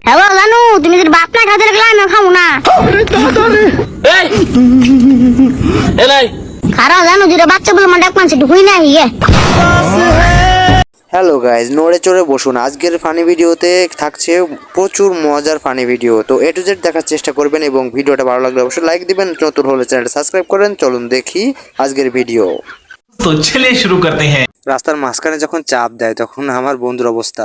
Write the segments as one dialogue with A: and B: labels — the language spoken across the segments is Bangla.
A: হ্যালো জানু তুমি যদি বাপ না খাতে রাখলে আমি খাব না।
B: এই! এলাই
A: খারাপ জানু দুটো বাচ্চা বলে মানে ডাক মানছে ঢুকুই না ইয়ে।
C: হ্যালো গাইজ নড়ে চড়ে বসুন। আজকের ফানি ভিডিওতে থাকছে প্রচুর মজার ফানি ভিডিও তো এ টু জেড দেখার চেষ্টা করবেন এবং ভিডিওটা ভালো লাগলে অবশ্যই লাইক দিবেন। নতুন হলে চ্যানেলটা সাবস্ক্রাইব করেন। চলুন দেখি আজকের ভিডিও
D: তো চলে শুরু করতে হ্যাঁ।
C: রাস্তার মাঝখানে যখন চাপ দেয় তখন আমার বন্ধুর অবস্থা।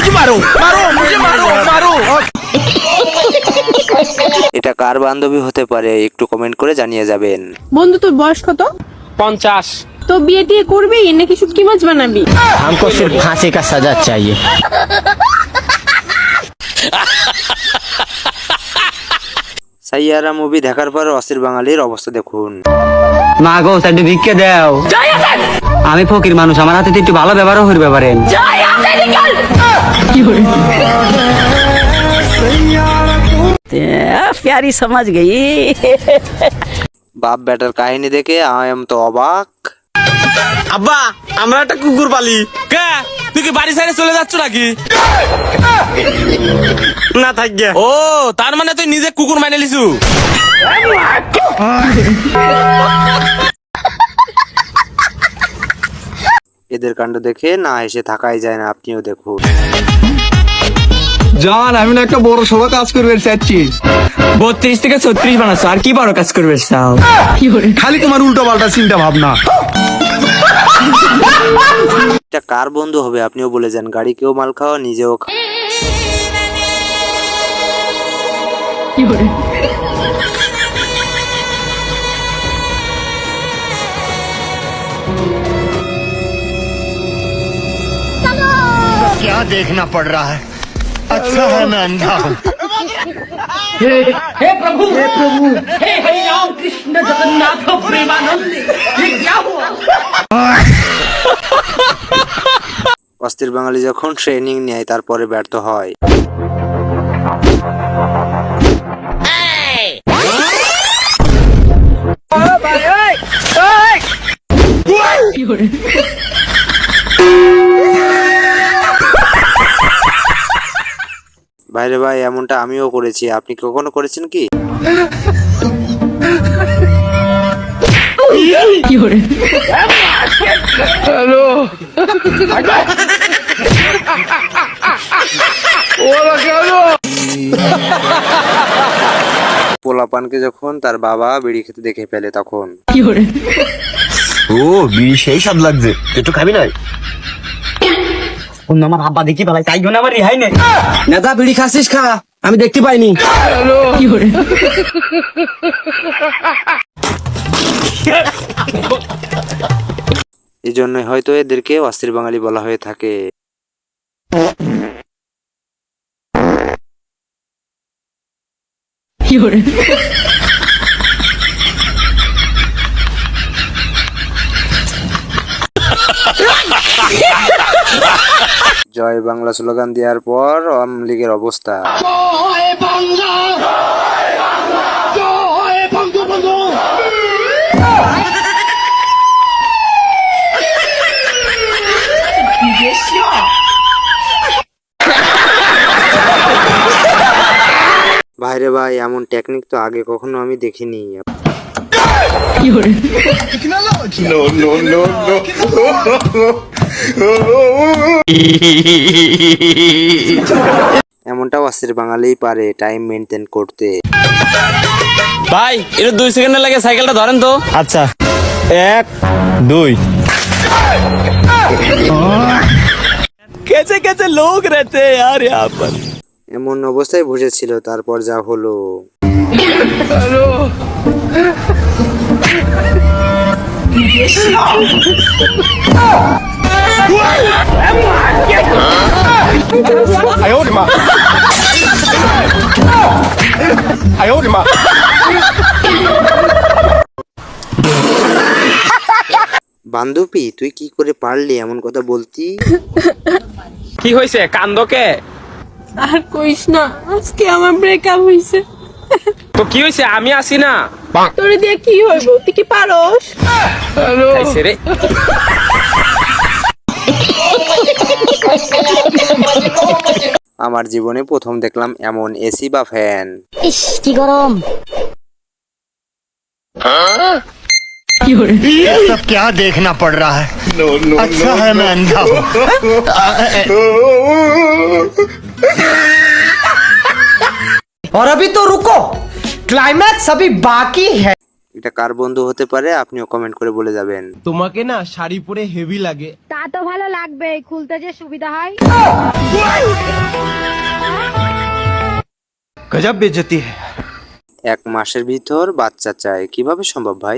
B: মুঝে মারো মারো মুঝে মারো মারো
C: এটা কার বান্ধবী হতে পারে একটু কমেন্ট করে জানিয়ে যাবেন
E: বন্ধু তোর বয়স কত
B: পঞ্চাশ
E: তো বিয়ে টিয়ে করবি নাকি শুটকি মাছ বানাবি
F: हमको सिर्फ फांसी का सजा चाहिए
C: সাইয়ারা মুভি দেখার পর অস্থির বাঙালির অবস্থা দেখুন
F: মা গো চারটি ভিক্ষে দাও আমি ফকির মানুষ আমার হাতে তো একটু ভালো ব্যবহারও করবে পারেন
G: প্যারি সমাজ গেই
C: বাপ বেটার কাহিনী দেখে আই এম তো অবাক।
B: আব্বা আমরা একটা কুকুর পালি। কে? তুই কি বাড়ি সাইডে চলে যাচ্ছ নাকি? না থাকবে ও তার মানে তুই নিজে কুকুর মানে লিছু
C: এদের কাণ্ড দেখে না এসে থাকাই যায় না আপনিও দেখুন।
H: জান আমি না একটা বড় সড়ো কাজ করবে চাচ্ছি
F: বত্রিশ থেকে ছত্রিশ বানাচ্ছ আর কি বড় কাজ করবে চাও
H: খালি তোমার উল্টো পাল্টা চিন্তা ভাবনা।
C: এটা কার বন্ধু হবে আপনিও বলে যান। গাড়ি কেউ মাল খাওয়া নিজেও খা-
D: क्या देखना पड़ रहा है अच्छा है मैं अंधा हूँ
C: অস্থির বাঙালি যখন ট্রেনিং নেয় তারপরে ব্যর্থ হয় বাইরে ভাই এমনটা আমিও করেছি। আপনি কখনো করেছেন কি? পোলাপানকে যখন তার বাবা বিড়ি খেতে দেখে ফেলে তখন।
D: কি ও বিড়ি সেই স্বাদ লাগছে। একটু খাবি না
F: অন্য আমার আব্বা দেখি পেলাই তাই জন্য আমার রিহাই নেই। নেতা বিড়ি খাচ্ছিস খা আমি দেখতে পাইনি।
C: এই জন্য হয়তো এদেরকে অস্থির বাঙালি বলা হয়ে থাকে। জয় বাংলা স্লোগান দেওয়ার পর আওয়ামী লীগের অবস্থা ভাইরে ভাই এমন টেকনিক তো আগে কখনো আমি দেখিনি এমনটাও অস্থির বাঙালি পারে টাইম মেনটেন করতে।
B: ভাই এটা দুই সেকেন্ডের লাগে সাইকেলটা ধরেন তো।
F: আচ্ছা। এক দুই। কেছে কেছে লোক রেতে আর ইয়ার
C: এমন অবস্থায় বসেছিল তারপর যা হলো। হ্যালো বান্ধবী তুই কি করে পারলি এমন কথা বলতি?
B: কি হয়েছে কান্দকে?
E: আর কইস না আজকে আমার ব্রেকআপ হইছে।
B: তো কি হয়েছে আমি আসি না।
E: তোরে দিয়ে কি হইব? তুই কি পারস?
B: খাইছে রে।
C: আমার জীবনে প্রথম দেখলাম এমন এসি বা ফ্যান
I: ইস কি গরম
J: ये सब क्या देखना पड़ रहा है अच्छा है मैं अंधा हूँ
K: और अभी तो रुको क्लाइमैक्स अभी बाकी है
C: এটা কার বন্ধু হতে পারে আপনিও কমেন্ট করে বলে যাবেন।
L: তোমাকে না শাড়ি পরে হেভি লাগে।
I: তা তো ভালো লাগবে খুলতে যে সুবিধা হয়।
L: গজব বেজতি है
C: এক মাসের ভিতর বাচ্চা চায় কীভাবে সম্ভব ভাই?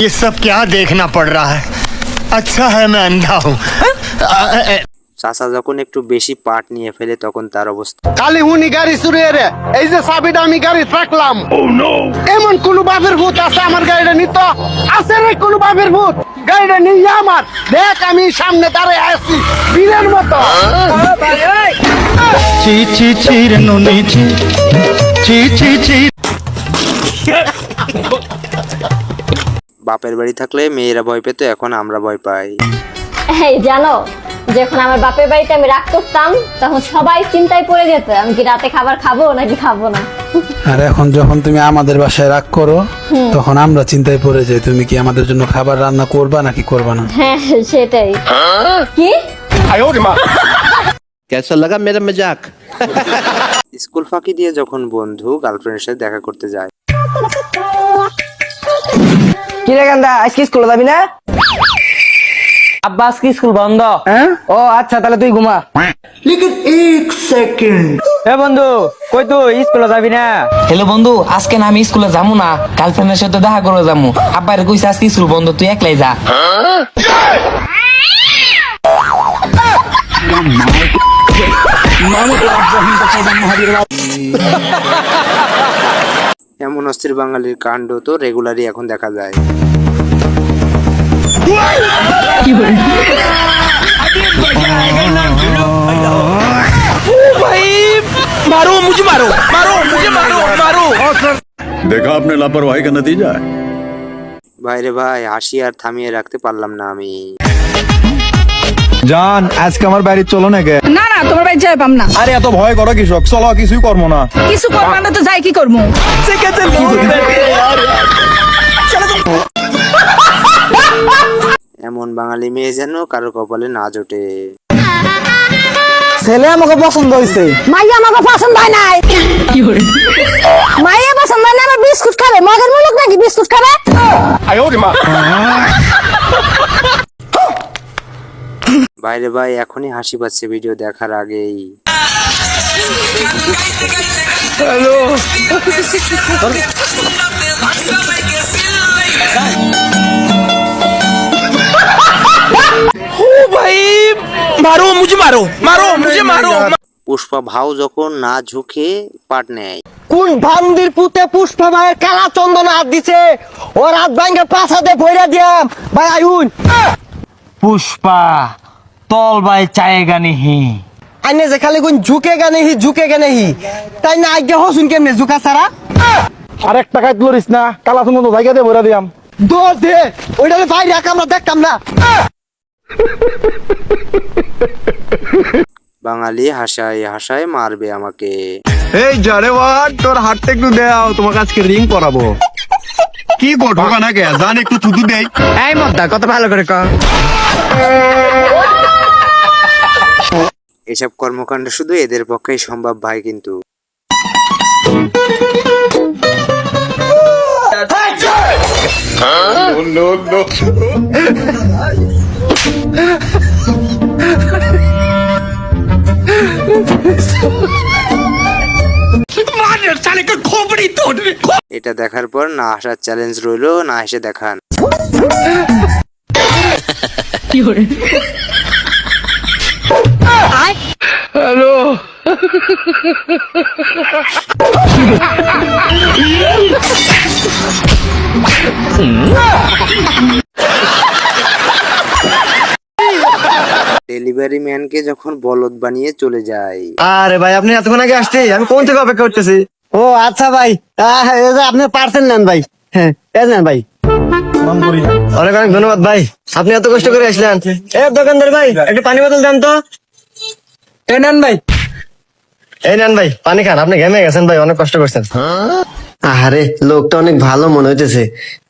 J: ये सब क्या देखना पड़ रहा है अच्छा है मैं अंधा हूँ
C: চাচা যখন একটু বেশি পাট নিয়ে ফেলে তখন তার অবস্থা
L: কালি হুনি গাড়ি চুরিয়ে রে এই যে চাবিটা আমি গাড়ি রাখলাম এমন কোন বাপের ভূত আছে আমার গাড়িটা নিত আছে রে কোন বাপের ভূত গাড়িটা নিয়ে আমার দেখ আমি সামনে দাঁড়িয়ে আছি বীরের মতো
J: ची ची चीर नुनी ची ची ची ची
C: বাপের বাড়ি থাকলে মেয়েরা ভয় পেত এখন আমরা ভয় পাই।
I: এই জানো যখন আমার বাপের বাড়িতে আমি রাগ করতাম তখন সবাই চিন্তায় পড়ে যেত আমি কি রাতে খাবার খাব নাকি খাব না।
M: আর এখন যখন তুমি আমাদের বাসায় রাগ করো তখন আমরা চিন্তায় পড়ে যাই তুমি কি আমাদের জন্য খাবার রান্না করবা নাকি করবা না?
I: হ্যাঁ, হ্যাঁ সেটাই। কি?
F: কেসা লাগা মেরা মজাক?
C: স্কুল ফাঁকি দিয়ে যখন বন্ধু গার্লফ্রেন্ডের সাথে দেখা করতে যায়
K: কি রে গান্দা আজকে স্কুলে যাবি না
N: আব্বা আজকে স্কুল বন্ধ
K: ও আচ্ছা তাহলে তুই ঘুমা
N: এ বন্ধু কই তুই স্কুলে যাবি না
K: হ্যালো বন্ধু আজকে না আমি স্কুলে যাব না গার্লফ্রেন্ডের সাথে দেখা করে যাব আব্বার কইছে আজকে স্কুল বন্ধ তুই একলাই যা
C: এমন অস্থির বাঙালির কাণ্ড তো রেগুলারই এখন দেখা যায়
F: मारो मुझे मारो मारो मुझे मारो मारो
L: देखा आपने लापरवाही का नतीजा है
C: ভাইরে ভাই হাসি আর থামিয়ে রাখতে পারলাম না আমি
L: জান আজকে আমার বাড়ি চলো না গে।
E: না না তোমার বাড়ি যাই পাম না।
L: আরে এত ভয় করো কৃষক চলো কিছুই করব না।
E: কিছু করব না তো যাই কি করব?
F: আচ্ছা,
C: এমন বাঙালি মেয়ে যেন কারও কপালে না জোটে।
K: ছেলে আমাকে পছন্দ হয়েছে
I: মাইয়া আমাকে পছন্দ হয় নাই। মাইয়া পছন্দ হয় না আমার বিস্কুট খাবে। মগের মুলক নাকি বিস্কুট খাবে? আয় ওরে মা। হ্যাঁ।
C: বাইরে ভাই এখনই হাসি পাচ্ছে ভিডিও দেখার আগেই। পুষ্পা ভাও যখন না ঝুঁকে পাট নেয়।
K: কোন ভান্দির পুতে পুষ্পা ভাইয়ের কালা চন্দন হাত দিছে? ও রাত ভাঙ্গে পাশাতে ভরে দিয়াম। ভাই আয়ুন
N: পুষ্পা তল বাই চায়েগা নিহি
O: আইনে যে খালি কোন ঝুঁকে গে নেহি ঝুঁকে গে নেহি তাই না আজ্ঞা হসুন কেমনে ঝুঁকা ছাড়া
M: আর এক টাকায় তুলিস না কালা তুমি জায়গা দিয়ে ভরে দিয়াম।
O: দৌড় দে ওইটা বাইরে আমরা দেখতাম না।
C: বাঙালি হাসায় হাসায় মারবে আমাকে।
J: এই জারে ওয়াট তোর হাতটা একটু দাও তোমাকে আজকে রিং পরাবো। কি গো ঢোকা না কে জান একটু থুতু দেই।
O: এই মদ্দা কত ভালো করে কর
C: এসব কর্মকাণ্ড শুধু এদের পক্ষেই সম্ভব ভাই কিন্তু। এটা দেখার পর না আসার চ্যালেঞ্জ রইল না এসে দেখান ডেলিভারি ম্যানকে যখন বলদ বানিয়ে চলে যায়।
O: আরে ভাই আপনি এতক্ষণ আগে আসছে আমি কোন থেকে অপেক্ষা করতেছি? ও আচ্ছা ভাই আপনি পার্সেল নেন ভাই। হ্যাঁ নেন ভাই। অনেক অনেক ধন্যবাদ ভাই। আপনি এত কষ্ট করে আসলেন। এ দোকানদার ভাই একটু পানি বোতল দেন তো। এই নেন ভাই। এই নেন ভাই পানি খান আপনি ঘেমে গেছেন ভাই অনেক কষ্ট করছেন। আরে লোকটা অনেক ভালো মনে হইতেছে।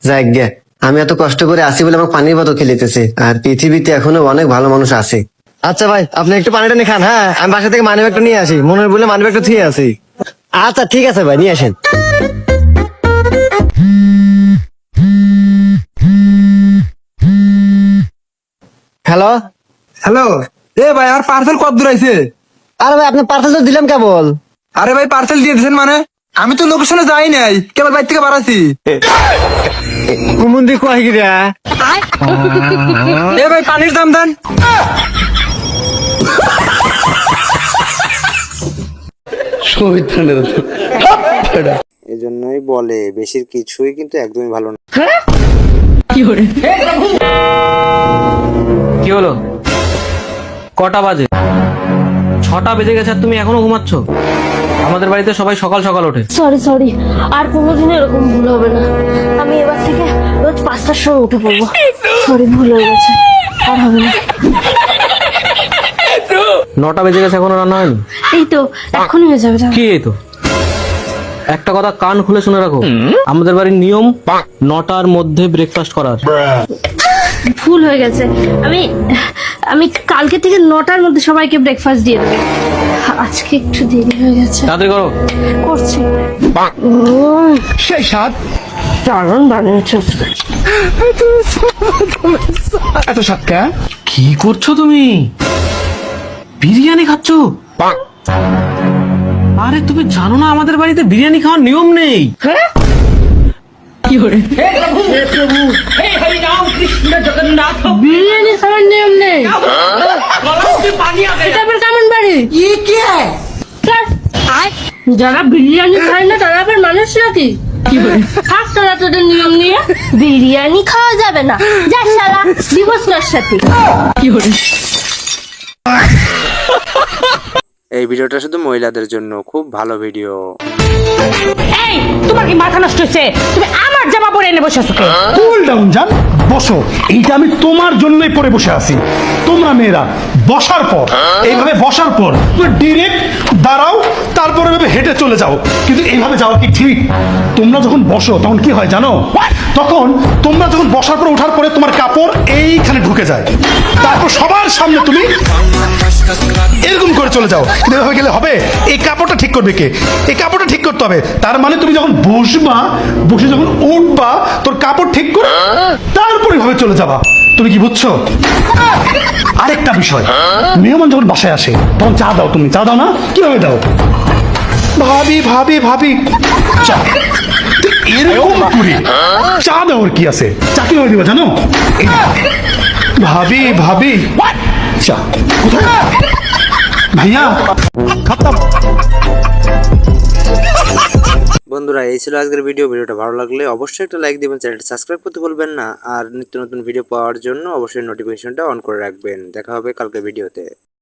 O: যাক গে আমি এত কষ্ট করে আসি বলে আমার পানির বোতল খেলিতেছে আর পৃথিবীতে এখনও অনেক ভালো মানুষ আছে। আচ্ছা ভাই আপনি একটু পানিটা নিয়ে খান হ্যাঁ? আমি বাসা থেকে মানি ব্যাগটা নিয়ে আসি মনে বলে মানি ব্যাগটা থুয়ে আসি। আচ্ছা ঠিক আছে ভাই নিয়ে আসেন। হ্যালো
F: হ্যালো এ ভাই আর পার্সেল কত দূর আইছে?
O: আরে ভাই আপনি পার্সেল তো দিলাম কেবল।
F: আরে ভাই পার্সেল দিয়ে দিয়েছেন মানে? আমি তো লোকেশনে যাই নাই কেবল বাইর থেকে বাড়াছি
O: কুমুন্দি কয় গিরা
F: এ ভাই পানির দাম দেন।
C: এজন্যই বলে বেশির কিছুই কিন্তু একদমই ভালো না।
P: কি হলো? কটা বাজে? ছটা বেজে গেছে আর তুমি এখনও ঘুমাচ্ছ? আমাদের বাড়িতে সবাই সকাল সকাল ওঠে।
E: সরি সরি আর কোনোদিন এরকম ভুল হবে না। আমি এবার থেকে রোজ পাঁচটার সময় উঠে পড়ব। সরি ভুল হয়ে গেছে। আর হবে না।
P: নটা বেজে গেছে এখনও রান্না হয়নি?
E: এই তো এখনই হয়ে যাবে
P: কি এই তো? একটা কথা কান খুলে শুনে রাখো। আমাদের বাড়ির নিয়ম নটার মধ্যে ব্রেকফাস্ট করার।
E: ভুল হয়ে গেছে। আমি আমি কালকে থেকে নটার মধ্যে সবাইকে ব্রেকফাস্ট দিয়ে দেবো। আজকে একটু দেরি হয়ে গেছে।
P: তাড়াতাড়ি করো।
E: করছি।
M: সেই সাত
E: দারুণ বানিয়েছো।
M: এত সাত কে?
P: কি করছ তুমি? বিরিয়ানি খাচ্ছো? আরে তুমি জানো না আমাদের বাড়িতে বিরিয়ানি খাওয়ার নিয়ম নেই।
E: বিরিয়ানি খাওয়ার নিয়ম নেই। এটা আবার কেমন বাড়ি? স্যার, যারা বিরিয়ানি খায় না তারা আবার মানুষ নাকি? থাক তারা তোদের নিয়ম নিয়ে। বিরিয়ানি খাওয়া যাবে না। যা সারা দিবস সাথে।
C: এই ভিডিওটা শুধু মহিলাদের জন্য খুব ভালো ভিডিও
Q: এই তোমার কি মাথা নষ্ট হয়েছে? তুমি আমার জামা পরে এনে বসে আছো
M: কুল ডাউন যান বসো। এইটা আমি তোমার জন্যই পরে বসে আছি। তোমরা মেয়েরা বসার পর এইভাবে বসার পর তুমি ডিরেক্ট দাঁড়াও তারপরে এভাবে হেঁটে চলে যাও। কিন্তু এইভাবে যাওয়া কি ঠিক? তোমরা যখন বসো তখন কি হয় জানো? তখন তোমরা যখন বসার পর ওঠার পরে তোমার কাপড় এইখানে ঢুকে যায়। তারপর সবার সামনে তুমি এরকম করে চলে যাও। কিন্তু এভাবে গেলে হবে? এই কাপড়টা ঠিক করবে কে? এই কাপড়টা ঠিক করতে হবে। তার মানে তুমি যখন বসবা, বসে যখন উঠবা, তোর কাপড় ঠিক করে তারপরে ভাবে চলে যাবা। তুমি কি বুঝছ? আরেকটা বিষয়। মেহমান যখন বাসায় আসে, তখন চা দাও তুমি। চা দাও না? কীভাবে দাও? ভাবি ভাবি ভাবি। চা। এরকম করে চা দেওয়ার কি আছে? চা কীভাবে দিবা জানো? ভাবি ভাবি। খাতাম।
C: বন্ধুরা, এই ছিল আজকের ভিডিও। ভিডিওটা ভালো লাগলে অবশ্যই একটা লাইক দিবেন, চ্যানেলটা সাবস্ক্রাইব করতে বলবেন না। আর নিত্য নতুন ভিডিও পাওয়ার জন্য অবশ্যই নোটিফিকেশনটা অন করে রাখবেন। দেখা হবে কালকে ভিডিওতে